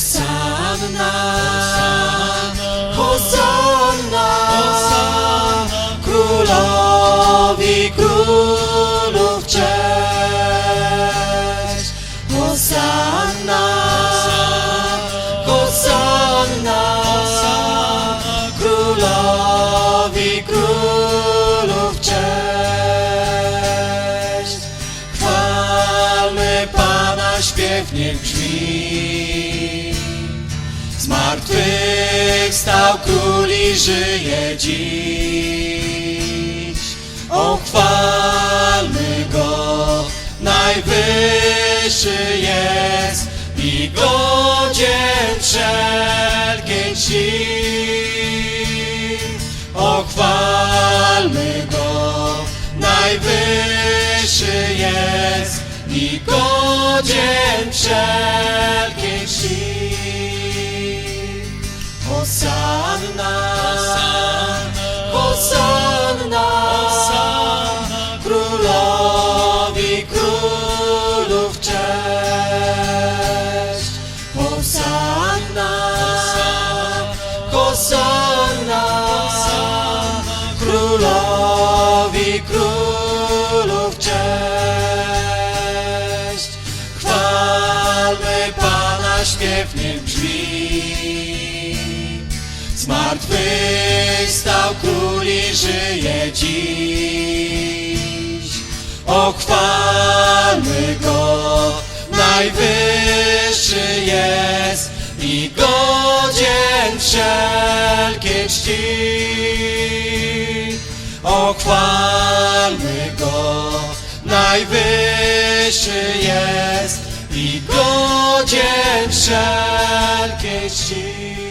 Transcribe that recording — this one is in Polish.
Hosanna, Hosanna, Królowi królów cześć. Hosanna, Hosanna, Królowi królów cześć. Chwalmy Pana, śpiew niech brzmi. Zmartwychwstał król i żyje dziś. O, chwalmy Go, najwyższy jest i godzien wszelkiej czci. O, chwalmy Go, najwyższy jest i godzien wszelkiej Hosanna, Hosanna, Królowi królów cześć. Hosanna, Hosanna, Królowi królów cześć. Chwalmy Pana, śpiew niech brzmi. Zmartwychwstał król i żyje dziś. O, chwalmy Go, najwyższy jest i godzien wszelkiej czci. O, chwalmy Go, najwyższy jest i godzien wszelkiej czci.